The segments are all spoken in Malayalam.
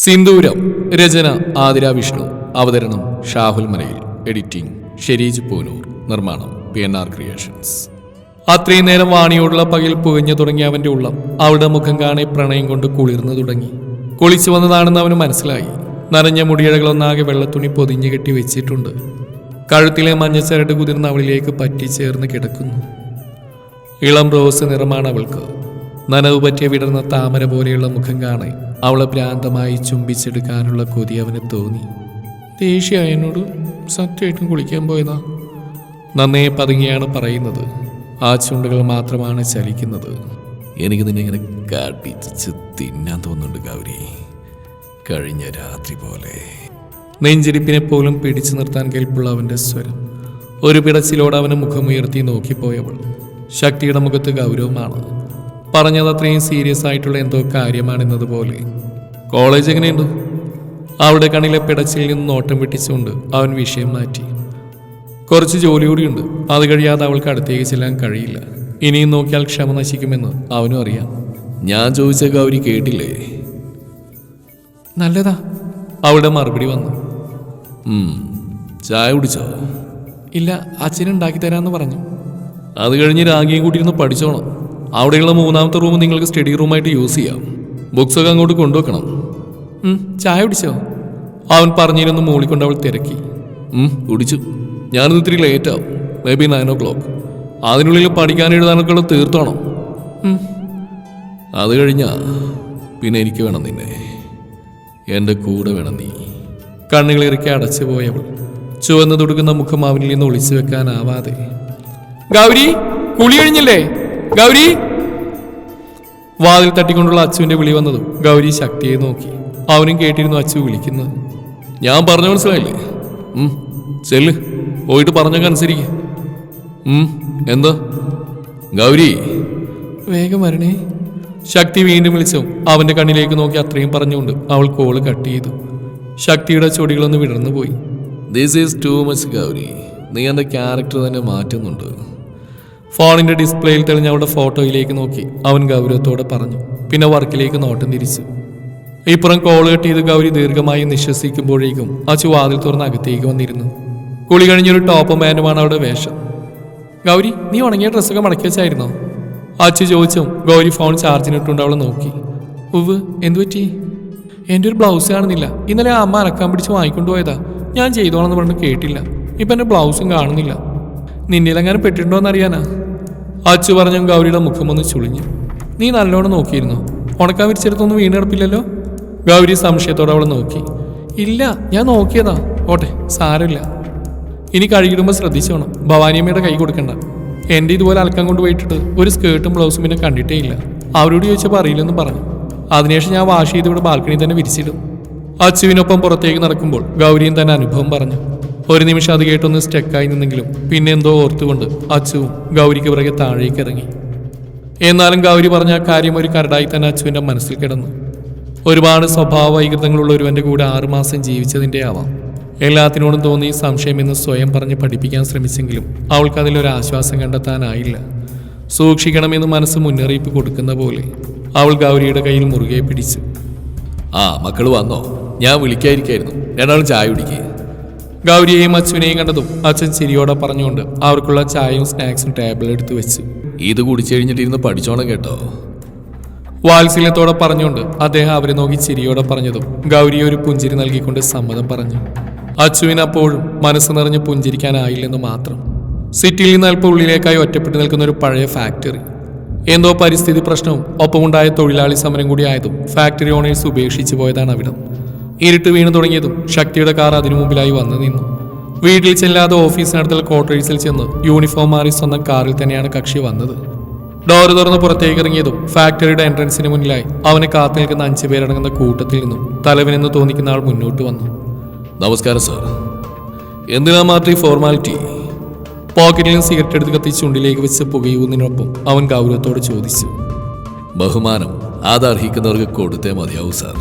സിന്ദൂരം രചന ആതിര വിഷ്ണു. അവതരണം ഷാഹുൽ മലയിൽ. എഡിറ്റിംഗ് ഷെരീജ് പൂനൂർ. നിർമ്മാണം പി എൻ ആർ ക്രിയേഷൻസ്. അത്രയും നേരം വാണിയോടുള്ള പകൽ പുകഞ്ഞു തുടങ്ങിയ അവന്റെ ഉള്ളം അവളുടെ മുഖം കാണെ പ്രണയം കൊണ്ട് കുളിർന്നു തുടങ്ങി. കുളിച്ചു വന്നതാണെന്ന് അവന് മനസ്സിലായി. നനഞ്ഞ മുടിയഴകളൊന്നാകെ വെള്ളത്തുണി പൊതിഞ്ഞു കെട്ടി വെച്ചിട്ടുണ്ട്. കഴുത്തിലെ മഞ്ഞച്ചരട് കുതിർന്ന് അവളിലേക്ക് പറ്റിച്ചേർന്ന് കിടക്കുന്നു. ഇളം റോസ് നിറമാണ് അവൾക്ക്. നനവ് പറ്റിയ വിടർന്ന താമര പോലെയുള്ള മുഖം കാണെ അവളെ ഭ്രാന്തമായി ചുംബിച്ചെടുക്കാനുള്ള കൊതി അവന് തോന്നി. ദേഷ്യ എന്നോട് സത്യമായിട്ടും കുളിക്കാൻ പോയതാ? നന്നേ പതുങ്ങിയാണ് പറയുന്നത്. ആ ചുണ്ടുകൾ മാത്രമാണ് ചലിക്കുന്നത്. എനിക്ക് നിന്നെ ഇങ്ങനെ കാട്ടിച്ച് തിന്നാൻ തോന്നുന്നുണ്ട് ഗൗരി. കഴിഞ്ഞ രാത്രി പോലെ. നെഞ്ചിരിപ്പിനെ പോലും പിടിച്ചു നിർത്താൻ കേൾപ്പുള്ള അവന്റെ സ്വരം. ഒരു പിടച്ചിലോട് അവന് മുഖമുയർത്തി നോക്കിപ്പോയവൾ. ശക്തിയുടെ മുഖത്ത് ഗൗരവമാണ്. പറഞ്ഞത് അത്രയും സീരിയസ് ആയിട്ടുള്ള എന്തോ കാര്യമാണെന്നതുപോലെ. കോളേജ് എങ്ങനെയുണ്ട്? അവളുടെ കണ്ണിലെ പിടച്ചിൽ നിന്ന് നോട്ടം വെട്ടിച്ചുകൊണ്ട് അവൻ വിഷയം മാറ്റി. കുറച്ച് ജോലി കൂടിയുണ്ട്. അത് കഴിയാതെ അവൾക്ക് അടുത്തേക്ക് ചെല്ലാൻ കഴിയില്ല. ഇനിയും നോക്കിയാൽ ക്ഷമ നശിക്കുമെന്ന് അവനും അറിയാം. ഞാൻ ചോദിച്ച ഗൗരി കേട്ടില്ലേ? നല്ലതാ. അവിടെ മറുപടി വന്നു. ചായ കുടിച്ചോ? ഇല്ല അച്ഛനുണ്ടാക്കി തരാന്ന് തരാമെന്ന് പറഞ്ഞു. അത് കഴിഞ്ഞ് രാഗിയും കൂട്ടിയിരുന്ന് പഠിച്ചോണം. അവിടെയുള്ള മൂന്നാമത്തെ റൂം നിങ്ങൾക്ക് സ്റ്റഡി റൂമായിട്ട് യൂസ് ചെയ്യാം. ബുക്സൊക്കെ അങ്ങോട്ട് കൊണ്ടുവെക്കണം. ചായ കുടിച്ചോ? അവൻ പറഞ്ഞിരുന്നു മൂളിക്കൊണ്ട് അവൾ തിരക്കി. കുടിച്ചു. ഞാനിത് ഇത്തിരി ലേറ്റ് ആവും. May be nine o'clock അതിനുള്ളിൽ പഠിക്കാൻ എഴുതാനൊക്കെ ഉള്ളത് തീർത്തോണം അത് കഴിഞ്ഞാ പിന്നെ എനിക്ക് വേണം നിന്നെ. എന്റെ കൂടെ വേണം നീ. കണ്ണുകളിറക്കി അടച്ചു പോയവൾ. ചുവന്നു തുടുക്കുന്ന മുഖം അവനിൽ നിന്ന് ഒളിച്ചു വെക്കാനാവാതെ. ഗൗരി കുളി കഴിഞ്ഞില്ലേ? ഗൗരി. വാതിൽ തട്ടിക്കൊണ്ടുള്ള അച്ചുവിന്റെ വിളി വന്നതും ഗൗരി ശക്തിയെ നോക്കി. അവനും കേട്ടിരുന്നു അച്ചു വിളിക്കുന്നത് ഞാൻ പറഞ്ഞു മനസ്സിലായില്ലേ? ചെല്ല്. പോയിട്ട് പറഞ്ഞൊക്കെ അനുസരിക്ക. എന്താ? ഗൗരി. വേഗം വരണേ. ശക്തി വീണ്ടും വിളിച്ചു. അവന്റെ കണ്ണിലേക്ക് നോക്കി അത്രയും പറഞ്ഞുകൊണ്ട് അവൾ കോൾ കട്ട് ചെയ്തു. ശക്തിയുടെ ചൊടികളൊന്ന് വിടർന്നു പോയി this is too much Gauri. നീ എന്റെ ക്യാരക്ടർ തന്നെ മാറ്റുന്നുണ്ട്. ഫോണിന്റെ ഡിസ്പ്ലേയിൽ തെളിഞ്ഞ അവളുടെ ഫോട്ടോയിലേക്ക് നോക്കി. അവൻ ഗൗരവത്തോടെ പറഞ്ഞു. പിന്നെ വർക്കിലേക്ക് നോട്ടം തിരിച്ചു. ഇപ്പുറം കോൾ കട്ട് ചെയ്ത് ഗൗരി ദീർഘമായി നിശ്വസിക്കുമ്പോഴേക്കും അച്ചു വാതിൽ തുറന്ന് അകത്തേക്ക് വന്നിരുന്നു. കുളി കഴിഞ്ഞൊരു ടോപ്പ് മാനുമാണ് അവളുടെ വേഷം. ഗൗരി നീ ഉണങ്ങിയ ഡ്രസ്സൊക്കെ മടക്കി വെച്ചായിരുന്നോ? അച്ചു ചോദിച്ചും ഗൗരി ഫോൺ ചാർജിനിട്ടുണ്ട് അവളെ നോക്കി. ഉവ് എന്തു പറ്റി? എന്റെ ഒരു ബ്ലൗസ് കാണുന്നില്ല. ഇന്നലെ ആ അമ്മ അലക്കാൻ പിടിച്ച് വാങ്ങിക്കൊണ്ടുപോയതാ. ഞാൻ ചെയ്തോളാം എന്ന് പറഞ്ഞ് കേട്ടില്ല. ഇപ്പം എന്റെ ബ്ലൗസും കാണുന്നില്ല. നിന്നിലെങ്ങനെ പെട്ടിട്ടുണ്ടോ എന്നറിയാനാ അച്ചു പറഞ്ഞു ഗൗരിയുടെ മുഖം ഒന്ന് ചുളിഞ്ഞു. നീ നല്ലോണം നോക്കിയിരുന്നു? ഉണക്കാൻ വിരിച്ചെടുത്തൊന്നും വീണ് കിടപ്പില്ലല്ലോ ഗൗരി സംശയത്തോടെ അവളെ നോക്കി. ഇല്ല ഞാൻ നോക്കിയതാ. ഓട്ടെ സാരമില്ല. ഇനി കഴുകിടുമ്പോൾ ശ്രദ്ധിച്ചോണം. ഭവാനിയമ്മയുടെ കൈ കൊടുക്കണ്ട. എന്റെ ഇതുപോലെ അലക്കം കൊണ്ട് പോയിട്ടിട്ട് ഒരു സ്കേർട്ടും ബ്ലൗസും പിന്നെ കണ്ടിട്ടേ ഇല്ല അവരോട് ചോദിച്ചപ്പോൾ അറിയില്ലെന്ന് പറഞ്ഞു. അതിനുശേഷം ഞാൻ വാഷ് ചെയ്ത് ഇവിടെ ബാൽക്കണി തന്നെ വിരിച്ചിടും. അച്ചുവിനൊപ്പം പുറത്തേക്ക് നടക്കുമ്പോൾ ഗൗരിയും തന്നെ അനുഭവം പറഞ്ഞു. ഒരു നിമിഷം അത് കേട്ടൊന്ന് സ്റ്റക്കായി നിന്നെങ്കിലും പിന്നെ എന്തോ ഓർത്തുകൊണ്ട് അച്ചുവും ഗൗരിക്ക് പിറകെ താഴേക്ക് ഇറങ്ങി. എന്നാലും ഗൗരി പറഞ്ഞ ആ കാര്യം ഒരു കരടായി തന്നെ അച്ചുവിന്റെ മനസ്സിൽ കിടന്നു. ഒരുപാട് സ്വഭാവ വൈകൃതങ്ങളുള്ള ഒരുവന്റെ കൂടെ ആറുമാസം ജീവിച്ചതിന്റെ ആവാം എല്ലാത്തിനോടും തോന്നി സംശയം എന്ന് സ്വയം പറഞ്ഞ് പഠിപ്പിക്കാൻ ശ്രമിച്ചെങ്കിലും അവൾക്ക് അതിലൊരു ആശ്വാസം കണ്ടെത്താനായില്ല. സൂക്ഷിക്കണമെന്ന് മനസ്സ് മുന്നറിയിപ്പ് കൊടുക്കുന്ന പോലെ അവൾ ഗൗരിയുടെ കയ്യിൽ മുറുകെ പിടിച്ചു. ആ മക്കൾ വന്നോ. ഞാൻ വിളിക്കായിരിക്കായിരുന്നു രണ്ടാളും ചായ കുടിക്കുക ഗൗരിയെയും അച്ഛനെയും കണ്ടതും അച്ഛൻ ചിരിയോടെ പറഞ്ഞുകൊണ്ട് അവർക്കുള്ള ചായയും സ്നാക്സും ടേബിളിൽ എടുത്തു വെച്ചു. ഇത് കുടിച്ചു കഴിഞ്ഞിട്ടിരുന്ന് പഠിച്ചോണം കേട്ടോ. വാത്സല്യത്തോടെ പറഞ്ഞുകൊണ്ട് അദ്ദേഹം അവരെ നോക്കി ചിരിയോടെ പറഞ്ഞതും ഗൗരിയെ ഒരു പുഞ്ചിരി നൽകിക്കൊണ്ട് സമ്മതം പറഞ്ഞു. അച്ചുവിന് അപ്പോഴും മനസ്സ് നിറഞ്ഞ് പുഞ്ചിരിക്കാനായില്ലെന്ന് മാത്രം. സിറ്റിയിൽ നിന്ന് അല്പം ഉള്ളിലേക്കായി ഒറ്റപ്പെട്ടു നിൽക്കുന്ന ഒരു പഴയ ഫാക്ടറി. എന്തോ പരിസ്ഥിതി പ്രശ്നവും ഒപ്പമുണ്ടായ തൊഴിലാളി സമരം കൂടി ആയതും ഫാക്ടറി ഓണേഴ്സ് ഉപേക്ഷിച്ചു പോയതാണ് അവിടം. ഇരുട്ട് വീണു തുടങ്ങിയതും ശക്തിയുടെ കാർ അതിനു മുമ്പിലായി വന്നു നിന്നു. വീട്ടിൽ ചെല്ലാതെ ഓഫീസിനടുത്തുള്ള ക്വാർട്ടേഴ്സിൽ ചെന്ന് യൂണിഫോം മാറി സ്വന്തം കാറിൽ തന്നെയാണ് കക്ഷി വന്നത്. ഡോർ തുറന്ന് പുറത്തേക്ക് ഇറങ്ങിയതും ഫാക്ടറിയുടെ എൻട്രൻസിന് മുന്നിലായി അവനെ കാത്തു നിൽക്കുന്ന അഞ്ചു പേരടങ്ങുന്ന കൂട്ടത്തിൽ നിന്നും തലവനെന്ന് തോന്നിക്കുന്ന ആൾ മുന്നോട്ട് വന്നു. നമസ്കാരം സാർ എന്തിനാ മാറ്റി ഫോർമാലിറ്റി പോക്കറ്റിൽ നിന്ന് സിഗരറ്റ് എടുത്ത് കത്തിച്ച് ചുണ്ടിലേക്ക് വെച്ച് പുകയൂന്നതിനൊപ്പം അവൻ ഗൗരവത്തോട് ചോദിച്ചു. ബഹുമാനം. അത് അർഹിക്കുന്നവർക്ക് കൊടുത്തേ മതിയാവൂ സാർ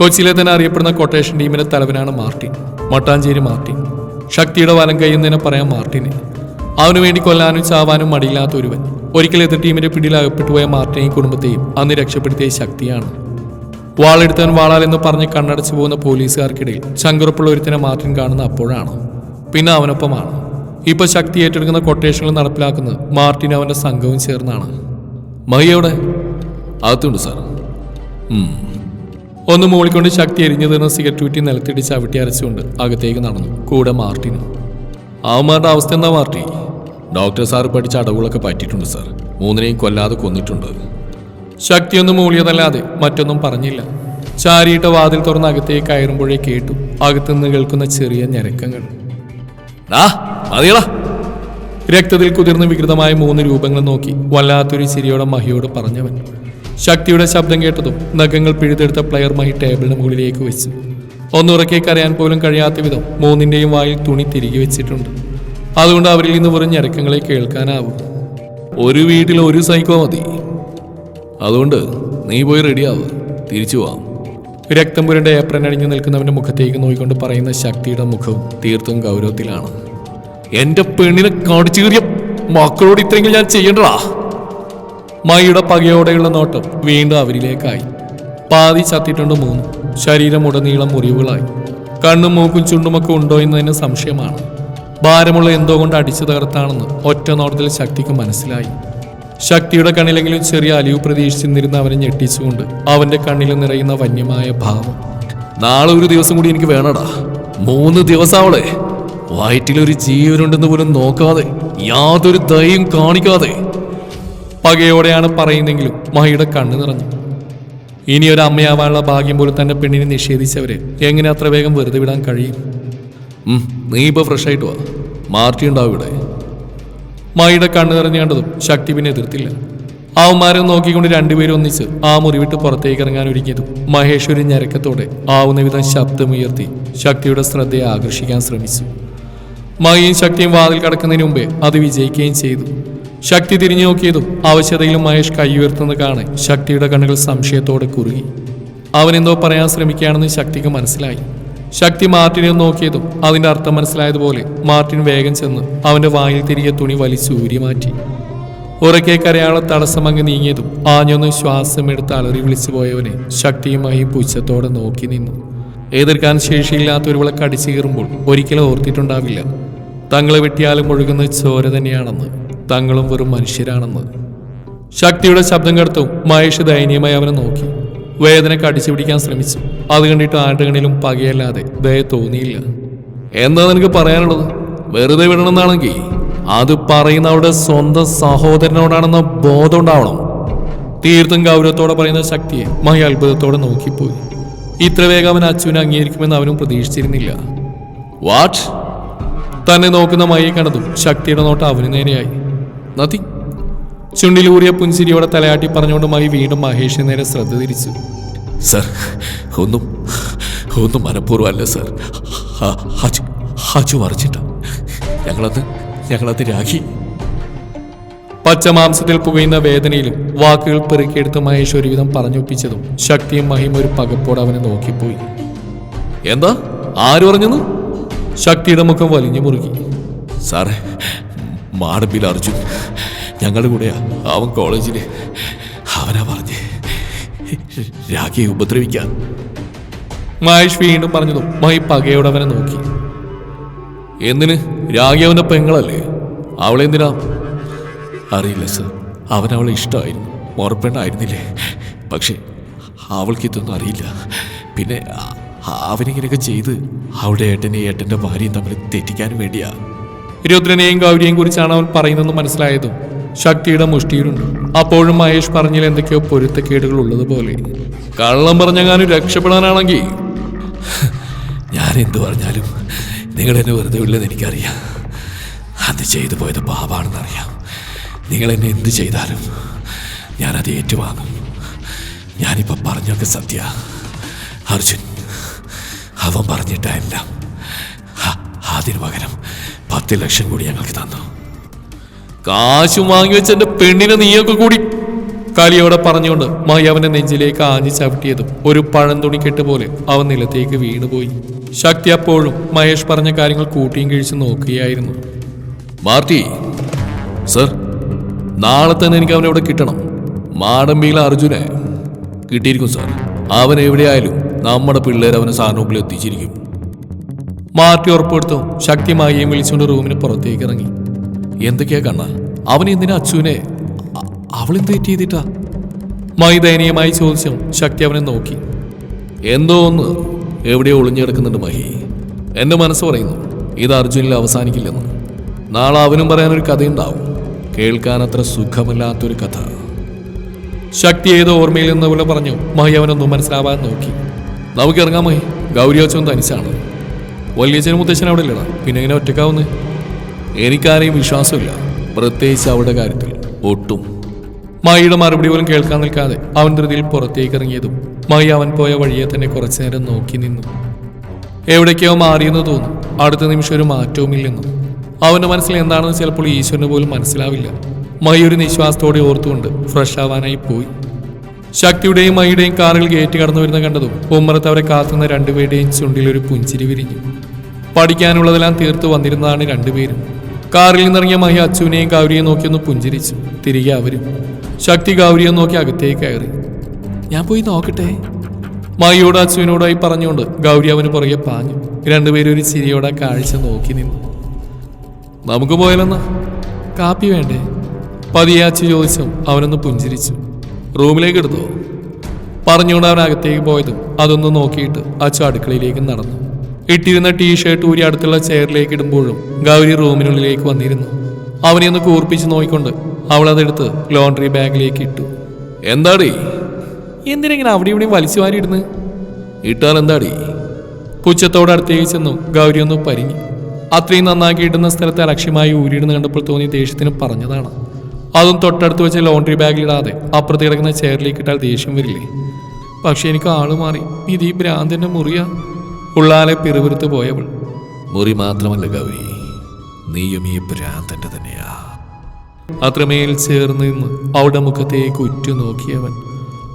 കൊച്ചിയിലെ തന്നെ അറിയപ്പെടുന്ന കൊട്ടേഷൻ ടീമിന്റെ തലവനാണ് മാർട്ടിൻ. മട്ടാഞ്ചേരി മാർട്ടിൻ. ശക്തിയുടെ വലം കൈയെന്ന് പറയാം മാർട്ടിനെ. അവനു വേണ്ടി കൊല്ലാനും ചാവാനും മടിയില്ലാത്ത ഒരുവൻ. ഒരിക്കൽ എതിർ ടീമിന്റെ പിടിയിൽ അകപ്പെട്ടുപോയ മാർട്ടിനെയും കുടുംബത്തെയും അന്ന് രക്ഷപ്പെടുത്തിയ ശക്തിയാണ്. വാളെടുത്തവൻ വാളാൽ എന്ന് പറഞ്ഞ് കണ്ണടച്ചു പോകുന്ന പോലീസുകാർക്കിടയിൽ ശങ്കുറപ്പുള്ള ഒരുത്തിനെ മാർട്ടിൻ കാണുന്ന അപ്പോഴാണ്. പിന്നെ അവനൊപ്പമാണ്. ഇപ്പൊ ശക്തി ഏറ്റെടുക്കുന്ന കൊട്ടേഷനുകൾ നടപ്പിലാക്കുന്നത് മാർട്ടിൻ അവന്റെ സംഘവും ചേർന്നാണ്. മഹിയോടെ അകത്തുണ്ട് സാർ ഒന്ന് മൂളിക്കൊണ്ട് ശക്തി എരിഞ്ഞു തീർന്ന സിഗരറ്റ് കുറ്റി നിലത്തിടി ചവിട്ടി അരച്ചുകൊണ്ട് അകത്തേക്ക് നടന്നു. കൂടെ മാർട്ടിനും. അവന്മാരുടെ അവസ്ഥ എന്താ മാർട്ടി? ഡോക്ടർ സാർ പഠിച്ച അടവുകളൊക്കെ പറ്റിയിട്ടുണ്ട് സാർ. മൂന്നിനെയും കൊല്ലാതെ കൊന്നിട്ടുണ്ട്. ശക്തിയൊന്നും മൂളിയതല്ലാതെ മറ്റൊന്നും പറഞ്ഞില്ല. ചാരിയിട്ട വാതിൽ തുറന്ന് അകത്തേക്ക് കയറുമ്പോഴേ കേട്ടു അകത്തുനിന്ന് കേൾക്കുന്ന ചെറിയ ഞരക്കങ്ങൾ. ആ മതിയടാ. രക്തത്തിൽ കുതിർന്ന് വികൃതമായ മൂന്ന് രൂപങ്ങൾ നോക്കി വല്ലാത്തൊരു ചിരിയോടെ മഹിയോട് പറഞ്ഞവൻ. ശക്തിയുടെ ശബ്ദം കേട്ടതും നഖങ്ങൾ പിഴുതെടുത്ത പ്ലെയർ മഹി ടേബിളിന് മുകളിലേക്ക് വെച്ചു. ഒന്നുറക്കെ കരയാൻ പോലും കഴിയാത്ത വിധം മൂന്നിന്റെയും വായിൽ തുണി തിരികെ വെച്ചിട്ടുണ്ട്. അതുകൊണ്ട് അവരിൽ നിന്ന് വെറും ഞരക്കങ്ങളെ കേൾക്കാനാവും. ഒരു വീട്ടിൽ ഒരു സൈക്കോ മതി. അതുകൊണ്ട് നീ പോയി റെഡിയാവ് തിരിച്ചു പോവാം രക്തം പുരണ്ട ഏപ്രൻ അണിഞ്ഞു നിൽക്കുന്നവന്റെ മുഖത്തേക്ക് നോക്കിക്കൊണ്ട് പറയുന്ന ശക്തിയുടെ മുഖവും തീർത്തും ഗൗരവത്തിലാണ്. എന്റെ പെണ്ണിനെ കാണിച്ചേറിയ മക്കളോട് ഇത്രയെങ്കിലും ഞാൻ ചെയ്യണ്ടടാ? മയുടെ പകയോടെയുള്ള നോട്ടം വീണ്ടും അവരിലേക്കായി. പാതി ചത്തിട്ടുണ്ട് മൂന്ന്. ശരീരം ഉടനീളം മുറിവുകളായി. കണ്ണും മൂക്കും ചുണ്ടുമൊക്കെ ഉണ്ടോ എന്ന് തന്നെ സംശയമാണ്. ഭാരമുള്ള എന്തോ കൊണ്ട് അടിച്ചു തകർത്താണെന്ന് ഒറ്റ നോട്ടത്തിൽ ശക്തിക്ക് മനസ്സിലായി. ശക്തിയുടെ കണ്ണിലെങ്കിലും ചെറിയ അലിവ് പ്രതീക്ഷിച്ചിരുന്ന അവനെ ഞെട്ടിച്ചുകൊണ്ട് അവന്റെ കണ്ണിൽ നിറയുന്ന വന്യമായ ഭാവം. നാളെ ഒരു ദിവസം കൂടി എനിക്ക് വേണടാ. മൂന്ന് ദിവസം അവളെ. വയറ്റിലൊരു ജീവനുണ്ടെന്ന് പോലും നോക്കാതെ യാതൊരു ദയും കാണിക്കാതെ പകയോടെയാണ് പറയുന്നെങ്കിലും മഹിയുടെ കണ്ണു നിറഞ്ഞു. ഇനി ഒരു അമ്മയാവാനുള്ള ഭാഗ്യം പോലും തന്റെ പെണ്ണിനെ നിഷേധിച്ചവരെ എങ്ങനെ അത്ര വേഗം വെറുതെ വിടാൻ കഴിയും? നീ ഇപ്പൊ ഫ്രഷ് ആയിട്ട് വാ. മാർട്ടി ഉണ്ടാവും ഇവിടെ. മഹിയുടെ കണ്ണു നിറഞ്ഞു കണ്ടതും ശക്തി പിന്നെ എതിർത്തില്ല. അവന്മാരെ നോക്കിക്കൊണ്ട് രണ്ടുപേരും ഒന്നിച്ച് ആ മുറിവിട്ട് പുറത്തേക്ക് ഇറങ്ങാൻ ഒരുങ്ങിയതും മഹേശ്വരി ഞരക്കത്തോടെ ആവുന്ന വിധം ശബ്ദമുയർത്തി ശക്തിയുടെ ശ്രദ്ധയെ ആകർഷിക്കാൻ ശ്രമിച്ചു. മഹിയും ശക്തിയും വാതിൽ കടക്കുന്നതിന് മുമ്പേ അത് വിജയിക്കുകയും ചെയ്തു. ശക്തി തിരിഞ്ഞു നോക്കിയതും ആവശ്യതയിലും മഹേഷ് കൈ ഉയർത്തുന്നത് കാണെ ശക്തിയുടെ കണ്ണുകൾ സംശയത്തോടെ കുറുകി. അവൻ എന്തോ പറയാൻ ശ്രമിക്കുകയാണെന്ന് ശക്തിക്ക് മനസ്സിലായി. ശക്തി മാർട്ടിനെ നോക്കിയതും അതിന്റെ അർത്ഥം മനസ്സിലായതുപോലെ മാർട്ടിൻ വേഗം ചെന്ന് അവന്റെ വായിൽ തിരികെ തുണി വലിച്ചു ഊരി മാറ്റി. ഉറക്കെ കരയാളെ തടസ്സം അങ്ങ് നീങ്ങിയതും ആഞ്ഞൊന്ന് ശ്വാസമെടുത്ത് അലറി വിളിച്ചു പോയവനെ ശക്തിയുമായി പുച്ഛത്തോടെ നോക്കി നിന്നു. എതിർക്കാൻ ശേഷിയില്ലാത്ത ഒരുവളെ കടിച്ചു കീറുമ്പോൾ ഒരിക്കലും ഓർത്തിട്ടുണ്ടാവില്ല. തങ്ങളെ വെട്ടിയാലും ഒഴുകുന്ന ചോര തന്നെയാണെന്ന്. തങ്ങളും വെറും മനുഷ്യരാണെന്ന്. ശക്തിയുടെ ശബ്ദം കടത്തും മഹേഷ് ദയനീയമായി അവനെ നോക്കി. വേദന കടിച്ചു പിടിക്കാൻ ശ്രമിച്ചു. അത് കണ്ടിട്ട് ആരുടെ കണ്ണിലും പകയല്ലാതെ ദയ തോന്നിയില്ല. എന്താ നിനക്ക് പറയാനുള്ളത്? വെറുതെ വിടണമെന്നാണെങ്കിൽ അത് പറയുന്ന അവരുടെ സ്വന്തം സഹോദരനോടാണെന്ന ബോധം ഉണ്ടാവണം തീർത്തും ഗൗരവത്തോടെ പറയുന്ന ശക്തിയെ മഹി അത്ഭുതത്തോടെ നോക്കിപ്പോയി. ഇത്ര വേഗം അവൻ അച്ഛനെ അംഗീകരിക്കുമെന്ന് അവനും പ്രതീക്ഷിച്ചിരുന്നില്ല. വാട്ട് തന്നെ നോക്കുന്ന മയെ കണ്ടതും ശക്തിയുടെ നോട്ടം അവന് നേരെയായി. നത്തി ചുണ്ടിലൂറിയ പുൻസിരിയോടെ തലയാട്ടി പറഞ്ഞുകൊണ്ട് മഹി വീണ്ടും മഹേഷിന് നേരെ ശ്രദ്ധ തിരിച്ചു. സർ ഒന്നും ഒന്നും മനഃപൂർവമല്ല സർ. ഹാജു ഹാജു ഹജു മറിച്ചിട്ട. ഞങ്ങളത് ഞങ്ങളത് രാഖി. പച്ചമാംസത്തിൽ പുകയുന്ന വേദനയിലും വാക്കുകൾ പെറുക്കിയെടുത്ത് മഹേഷ് ഒരുവിധം പറഞ്ഞൊപ്പിച്ചതും ശക്തിയും മഹിമ ഒരു പകപ്പോടെ അവനെ നോക്കിപ്പോയി. എന്താ? ആര് പറഞ്ഞു ശക്തിയുടെ മുഖം വലിഞ്ഞു മുറുകി. സാറേ മാടമ്പിൽ അർജുൻ. ഞങ്ങളുടെ കൂടെയാ. അവൻ കോളേജിൽ അവനാ പറഞ്ഞേ. രാഖിയെ ഉപദ്രവിക്കാൻ. മഹേഷ് വീണ്ടും പറഞ്ഞു മൈ പകയോടെ അവനെ നോക്കി. എന്തിന്? രാഖി അവന്റെ പെങ്ങളല്ലേ? അവളെന്തിനാ അറിയില്ല സർ. അവനവളെ അവളെ ഇഷ്ടമായിരുന്നു. ഉറപ്പേണ്ടായിരുന്നില്ലേ? പക്ഷേ അവൾക്ക് ഇതൊന്നും അറിയില്ല. പിന്നെ അവനിങ്ങനെയൊക്കെ ചെയ്ത് അവളുടെ ഏട്ടനെയും ഏട്ടന്റെ ഭാര്യയും തമ്മിൽ തെറ്റിക്കാൻ വേണ്ടിയാ. രുദ്രനെയും ഗൗരിയെയും കുറിച്ചാണ് അവൻ പറയുന്നതെന്ന് മനസ്സിലായതും ശക്തിയുടെ മുഷ്ടിയിലുണ്ട്. അപ്പോഴും മഹേഷ് പറഞ്ഞതിൽ എന്തൊക്കെയോ പൊരുത്തക്കേടുകൾ ഉള്ളതുപോലെ കള്ളം പറഞ്ഞെങ്ങാനും രക്ഷപ്പെടാനാണെങ്കിൽ. ഞാൻ എന്ത് പറഞ്ഞാലും നിങ്ങൾ എന്നെ വെറുതെ ഉള്ളത് എനിക്കറിയാം. അത് ചെയ്തു പോയത് പാപാണെന്നറിയാം. നിങ്ങൾ എന്നെ എന്ത് ചെയ്താലും ഞാനത് ഏറ്റുവാങ്ങും. ഞാനിപ്പോൾ പറഞ്ഞൊക്കെ സത്യ. അർജുൻ അവൻ പറഞ്ഞിട്ടെല്ലാം. അതിന് പകരം പത്ത് ലക്ഷം കൂടി ഞങ്ങൾക്ക് തന്നു. കാശും വാങ്ങി വെച്ച പെണ്ണിനെ നീയൊക്കെ കൂടി കലിയോടെ പറഞ്ഞുകൊണ്ട് മായി അവന്റെ നെഞ്ചിലേക്ക് ആഞ്ഞു ചവിട്ടിയതും ഒരു പഴം തുണിക്കെട്ട് പോലെ അവൻ നിലത്തേക്ക് വീണുപോയി. ശക്തി അപ്പോഴും മഹേഷ് പറഞ്ഞ കാര്യങ്ങൾ കൂട്ടിയും കിഴിച്ച് നോക്കുകയായിരുന്നു. മാർട്ടി സർ നാളെ തന്നെ എനിക്ക് അവനെ ഇവിടെ കിട്ടണം. മാടമ്പിയിൽ അർജുനെ കിട്ടിയിരിക്കും സാർ. അവൻ എവിടെയായാലും നമ്മുടെ പിള്ളേർ അവനെ സാറിനുള്ളിൽ എത്തിച്ചിരിക്കും. മാർട്ടി ഉറപ്പെടുത്തും ശക്തിമായി വിളിച്ചുകൊണ്ട് റൂമിന് പുറത്തേക്ക് ഇറങ്ങി. എന്തൊക്കെയാ കണ്ണ? അവൻ എന്തിനാ അച്ചുവിനെ? അവളെന്ത് ചെയ്തിട്ടാ? മൈ ദയനീയമായി ചോദിച്ചും ശക്തി അവനെ നോക്കി. എന്തോ ഒന്ന് എവിടെയോ ഒളിഞ്ഞെടുക്കുന്നുണ്ട് മഹി. എന്റെ മനസ്സ് പറയുന്നു ഇത് അർജുനിൽ അവസാനിക്കില്ലെന്ന്. നാളെ അവനും പറയാനൊരു കഥയുണ്ടാവും. കേൾക്കാൻ അത്ര സുഖമില്ലാത്തൊരു കഥ. ശക്തി ഏതോ ഓർമ്മയിൽ നിന്ന് പോലെ പറഞ്ഞു മഹി അവനൊന്നും മനസ്സിലാവാൻ നോക്കി. നമുക്ക് ഇറങ്ങാം മഹി. ഗൗരിയോച്ചൻ തനിച്ചാണ്. വലിയച്ഛനും മുത്തച്ഛൻ അവിടെ ഇല്ലടാ പിന്നെ ഇങ്ങനെ ഒറ്റക്കാവുന്നേ എനിക്കാരെയും വിശ്വാസമില്ല. പ്രത്യേകിച്ച് അവിടെ കാര്യത്തിൽ ഒട്ടും. മായിയുടെ മറുപടി പോലും കേൾക്കാൻ നിൽക്കാതെ അവൻ ധൃതിയിൽ പുറത്തേക്ക് ഇറങ്ങിയതും മായി അവൻ പോയ വഴിയെ തന്നെ കുറച്ചു നേരം നോക്കി നിന്നു. എവിടേക്കോ മാറിയെന്ന് തോന്നും. അടുത്ത നിമിഷം ഒരു മാറ്റവുമില്ലെന്നും അവന്റെ മനസ്സിൽ എന്താണെന്ന് ചിലപ്പോൾ ഈശ്വരന് പോലും മനസ്സിലാവില്ല. മൈ ഒരു നിശ്വാസത്തോടെ ഓർത്തുകൊണ്ട് ഫ്രഷ് ആവാനായി പോയി. ശക്തിയുടെയും മയുടെയും കാറുകൾ കയറ്റി കടന്നു വരുന്ന കണ്ടതും ഉമ്മറത്ത് അവരെ കാത്തുന്ന രണ്ടുപേരുടെയും ചുണ്ടിൽ ഒരു പുഞ്ചിരി വിരിഞ്ഞു. പഠിക്കാനുള്ളതെല്ലാം തീർത്തു വന്നിരുന്നതാണ് രണ്ടുപേരും. കാറിൽ നിന്നിറങ്ങിയ മഹി അച്ചുവിനെയും ഗൗരിയെ നോക്കിയൊന്ന് പുഞ്ചിരിച്ചു. തിരികെ അവരും. ശക്തി ഗൗരിയെ നോക്കി അകത്തേക്ക് കയറി. ഞാൻ പോയി നോക്കട്ടെ. മഹിയോട് അച്ചുവിനോടായി പറഞ്ഞുകൊണ്ട് ഗൗരി അവന് പുറകെ പാഞ്ഞു. രണ്ടുപേരും ഒരു ചിരിയോടെ കാഴ്ച നോക്കി നിന്നു. നമുക്ക് പോയാലെന്നാ? കാപ്പി വേണ്ടേ? പതിയെ അച്ചു ചോദിച്ചും. അവനൊന്ന് പുഞ്ചിരിച്ചു. റൂമിലേക്ക് എടുത്തോ. പറഞ്ഞുകൊണ്ട് അവൻ അകത്തേക്ക് പോയതും. അതൊന്ന് നോക്കിയിട്ട് ആ അടുക്കളയിലേക്ക് നടന്നു. ഇട്ടിരുന്ന ടീഷർട്ട് ഊരി അടുത്തുള്ള ചെയറിലേക്ക് ഇടുമ്പോഴും ഗൗരി റൂമിനുള്ളിലേക്ക് വന്നിരുന്നു. അവനെ ഒന്ന് കൂർപ്പിച്ച് നോക്കിക്കൊണ്ട് അവൾ ലോണ്ടറി ബാഗിലേക്ക് ഇട്ടു. എന്താടി? എന്തിനെങ്ങനെ അവിടെ ഇവിടെയും വലിച്ചു വാരിയിടുന്നു? ഇട്ടാൽ എന്താടി? പുച്ഛത്തോട് അടുത്തേക്ക് ചെന്നു ഗൗരി ഒന്ന് പരിങ്ങി. അത്രയും നന്നാക്കി ഇടുന്ന സ്ഥലത്ത് അലക്ഷ്യമായി ഊരിയിടുന്ന കണ്ടപ്പോൾ തോന്നി ദേഷ്യത്തിന് പറഞ്ഞതാണ്. അതും തൊട്ടടുത്ത് വെച്ച ലോണ്ടറി ബാഗിലിടാതെ അപ്പുറത്ത് കിടക്കുന്ന ചെയറിലേക്ക് ഇട്ടാൽ ദേഷ്യം വരില്ലേ? പക്ഷെ എനിക്ക് ആൾ മാറി. ഇത് ഈ ഭ്രാന്തന്റെ മുറിയാ. ഉള്ളാലെ പിറുപിറുത്ത് പോയവൾ. മുറി മാത്രമല്ല ഗൗരി നീയും ഈ ഭ്രാന്തന്റെ തന്നെയാ. അത്രമേൽ ചേർന്ന് നിന്ന് അവളുടെ മുഖത്തേക്ക് ഉറ്റു നോക്കിയവൻ.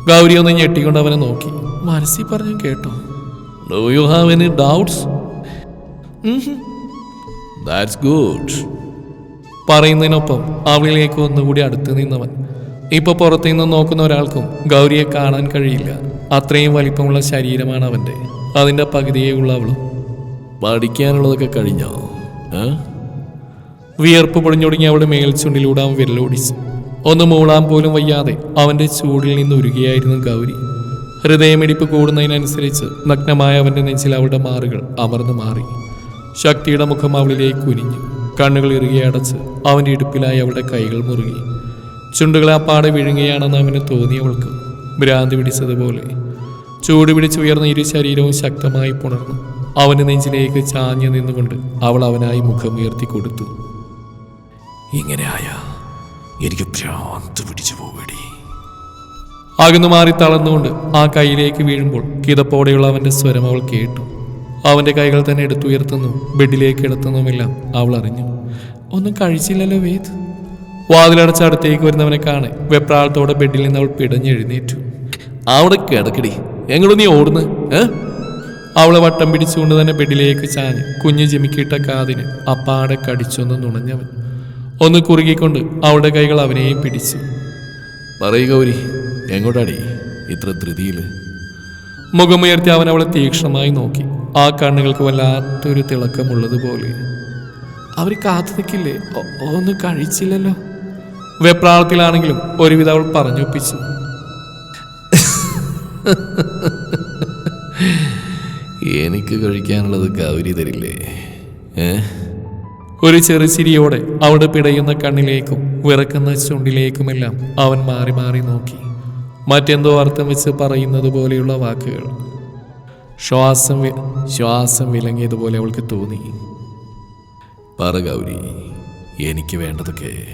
ഗൗരി ഒന്ന് ഞെട്ടിക്കൊണ്ട് അവനെ നോക്കി. മനസ്സിൽ പറഞ്ഞു കേട്ടോ. Do you have any doubts that's good പറയുന്നതിനൊപ്പം അവളിലേക്ക് ഒന്നുകൂടി അടുത്ത് നിന്നവൻ. ഇപ്പൊ പുറത്തു നിന്ന് നോക്കുന്ന ഒരാൾക്കും ഗൗരിയെ കാണാൻ കഴിയില്ല. അത്രയും വലിപ്പമുള്ള ശരീരമാണ് അവന്റെ. അതിന്റെ പകുതിയേ ഉള്ള അവളും പഠിക്കാനുള്ളതൊക്കെ കഴിഞ്ഞോ? വിയർപ്പ് പൊടിഞ്ഞൊടുങ്ങി അവളുടെ മേൽച്ചുണ്ടിലൂടെ അവൻ വിരലോടിച്ചു ഒന്ന് മൂളാൻ പോലും വയ്യാതെ അവന്റെ ചൂടിൽ നിന്ന് ഉരുകിയായിരുന്നു ഗൗരി. ഹൃദയമിടിപ്പ് കൂടുന്നതിനനുസരിച്ച് നഗ്നമായ അവന്റെ നെഞ്ചിൽ അവളുടെ മാറുകൾ അമർന്നു മാറി. ശക്തിയുടെ മുഖം അവളിലേക്ക് കുനിഞ്ഞു. കണ്ണുകൾ ഇറുകി അടച്ച് അവന്റെ ഇടുപ്പിലായി അവളുടെ കൈകൾ മുറുകി. ചുണ്ടുകൾ ആ പാടെ വിഴുങ്ങുകയാണെന്ന് അവന് തോന്നിയവൾക്ക് ഭ്രാന്തി പിടിച്ചതുപോലെ. ചൂട് പിടിച്ച് ഉയർന്ന ഇരു ശരീരവും ശക്തമായി പുണർന്നു. അവന് നെഞ്ചിലേക്ക് ചാഞ്ഞു നിന്നുകൊണ്ട് അവൾ അവനായി മുഖം ഉയർത്തി കൊടുത്തു. ഇങ്ങനെ ആയ എനിക്ക് ഭ്രാന്ത് പിടിച്ചു പോകടി അകന്നു മാറി തളർന്നുകൊണ്ട് ആ കൈയിലേക്ക് വീഴുമ്പോൾ കിതപ്പോടെയുള്ള അവന്റെ സ്വരം അവൾ കേട്ടു. അവന്റെ കൈകൾ തന്നെ എടുത്തുയർത്തുന്നു ബെഡിലേക്ക് കിടത്തുന്നുമെല്ലാം. അവൾ അറിഞ്ഞു ഒന്നും കഴിച്ചില്ലല്ലോ വേദ്. വാതിലടച്ച് അടുത്തേക്ക് വരുന്നവനെ കാണെ വെപ്രാളത്തോടെ ബെഡിൽ നിന്ന് അവൾ പിടഞ്ഞെഴുന്നേറ്റു. അവിടെ കിടക്കടി എങ്ങോട്ട് നീ ഓടുന്നു? ഏ? അവളെ വട്ടം പിടിച്ചുകൊണ്ട് തന്നെ ബെഡിലേക്ക് ചാഞ്ഞ് കുഞ്ഞു ജിമിക്കിട്ട കാതിന് അപ്പാടെ കടിച്ചൊന്ന് നുണഞ്ഞവൻ. ഒന്ന് കുറുകിക്കൊണ്ട് അവളുടെ കൈകൾ അവനെയും പിടിച്ചു. പറയുക ഗൗരി എങ്ങോട്ടാടി ഇത്ര ധൃതിയിൽ മുഖമുയർത്തി അവൻ അവളെ തീക്ഷ്ണമായി നോക്കി. ആ കണ്ണുകൾക്ക് വല്ലാത്തൊരു തിളക്കമുള്ളതുപോലെ. അവർ കാത്തു നിൽക്കില്ലേ? ഒന്ന് കഴിച്ചില്ലല്ലോ. വെപ്രാളത്തിലാണെങ്കിലും ഒരുവിധ അവൾ പറഞ്ഞൊപ്പിച്ചു. എനിക്ക് കഴിക്കാനുള്ളത് കൗരി തരില്ലേ? ഒരു ചെറു ചിരിയോടെ അവിടെ പിടയുന്ന കണ്ണിലേക്കും വിറക്കുന്ന ചുണ്ടിലേക്കുമെല്ലാം അവൻ മാറി മാറി നോക്കി. മറ്റെന്തോ അർത്ഥം വെച്ച് പറയുന്നത് പോലെയുള്ള വാക്കുകൾ. ശ്വാസം ശ്വാസം വിലങ്ങിയതുപോലെ അവൾക്ക് തോന്നി. പറ ഗൗരി എനിക്ക് വേണ്ടതൊക്കെ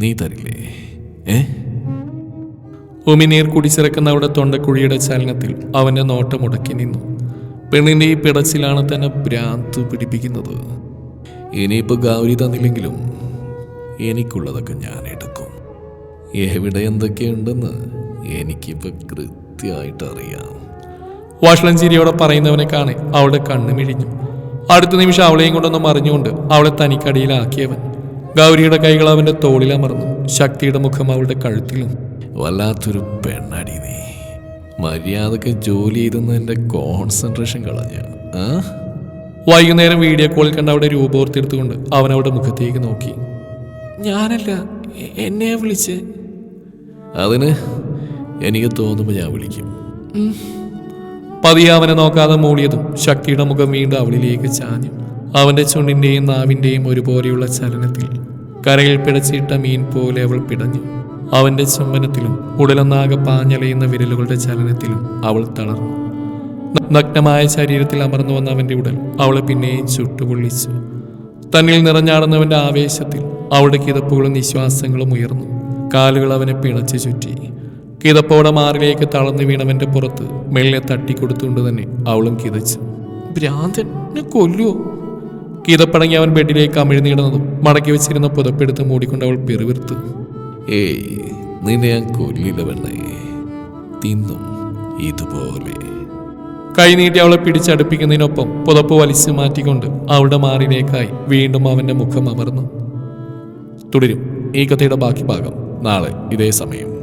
നീ തരില്ലേ? ഏ? ഉമിനീർ കുടിച്ചിറക്കുന്ന അവിടെ തൊണ്ടക്കുഴിയുടെ ചലനത്തിൽ അവന്റെ നോട്ടം മുടക്കി നിന്നു. പെണ്ണിന്റെ ഈ പിടച്ചിലാണ് തന്നെ ഭ്രാന്ത് പിടിപ്പിക്കുന്നത്. ഇനിയിപ്പോ ഗൗരി തന്നില്ലെങ്കിലും എനിക്കുള്ളതൊക്കെ ഞാൻ എടുക്കും. എവിടെ എന്തൊക്കെയുണ്ടെന്ന് എനിക്കിപ്പോ കൃത്യമായിട്ട് അറിയാം പറയുന്നവനെ കാണെ അവളുടെ കണ്ണ് മിഴിഞ്ഞു. അടുത്ത നിമിഷം അവളെയും കൊണ്ടൊന്ന് മറിഞ്ഞുകൊണ്ട് അവളെ തനിക്കടിയിലാക്കിയവൻ. ഗൗരിയുടെ കൈകൾ അവന്റെ തോളിലമർന്നു ശക്തിയുടെ മുഖം അവളുടെ കഴുത്തിലും വല്ലാത്തൊരു പെണ്ണടി നീ. മര്യാദയ്ക്ക് ജോലി ചെയ്തെന്ന് കോൺസെൻട്രേഷൻ കളഞ്ഞു. ആ? വൈകുന്നേരം വീഡിയോ കോളിൽ കണ്ട അവിടെ രൂപോർത്തെടുത്തുകൊണ്ട് അവൻ അവിടെ മുഖത്തേക്ക് നോക്കി. ഞാനല്ല എന്നെ വിളിച്ച്. അതിന് എനിക്ക് തോന്നുമ്പോൾ ഞാൻ വിളിക്കും. പതിയെ അവനെ നോക്കാതെ മൂളിയതും ശക്തിയുടെ മുഖം വീണ്ടും അവളിലേക്ക് ചാഞ്ഞു. അവന്റെ ചുണ്ടിന്റെയും നാവിന്റെയും ഒരുപോലെയുള്ള ചലനത്തിൽ കരയിൽ പിടച്ചിട്ട മീൻ പോലെ അവൾ പിടഞ്ഞു. അവന്റെ ചുംബനത്തിലും ഉടലൊന്നാകെ പാഞ്ഞലയുന്ന വിരലുകളുടെ ചലനത്തിലും അവൾ തളർന്നു. നഗ്നമായ ശരീരത്തിൽ അമർന്നു വന്ന അവന്റെ ഉടൽ അവളെ പിന്നെയും ചുട്ടുപൊള്ളിച്ചു. തന്നിൽ നിറഞ്ഞാടുന്നവന്റെ ആവേശത്തിൽ അവളുടെ കിതപ്പുകളും നിശ്വാസങ്ങളും ഉയർന്നു. കാലുകൾ അവനെ പിണച്ചു ചുറ്റി. കിതപ്പോടെ മാറിലേക്ക് തളർന്നു വീണവന്റെ പുറത്ത് മെല്ലെ തട്ടിക്കൊടുത്തുകൊണ്ട് തന്നെ അവളും കിതച്ചു. ഭ്രാന്തൻ എന്നെ കൊല്ലുവോ? കിതപ്പടങ്ങി അവൻ ബെഡിലേക്ക് അമിഴ്ന്നിടുന്നതും മടക്കി വെച്ചിരുന്ന പുതപ്പെടുത്ത് മൂടിക്കൊണ്ട് അവൾ പെരുവിർത്ത് ഏയ് നിന്നെ ഞാൻ കൊല്ലില്ല പെണ്ണേ തിന്നും ഇതുപോലെ. കൈനീട്ടി അവളെ പിടിച്ചടുപ്പിക്കുന്നതിനൊപ്പം പുതപ്പ് വലിച്ചു മാറ്റിക്കൊണ്ട് അവളുടെ മാറിലേക്കായി വീണ്ടും അവന്റെ മുഖം അമർന്നു. തുടരും ഈ കഥയുടെ ബാക്കി ഭാഗം നാളെ ഇതേ സമയം.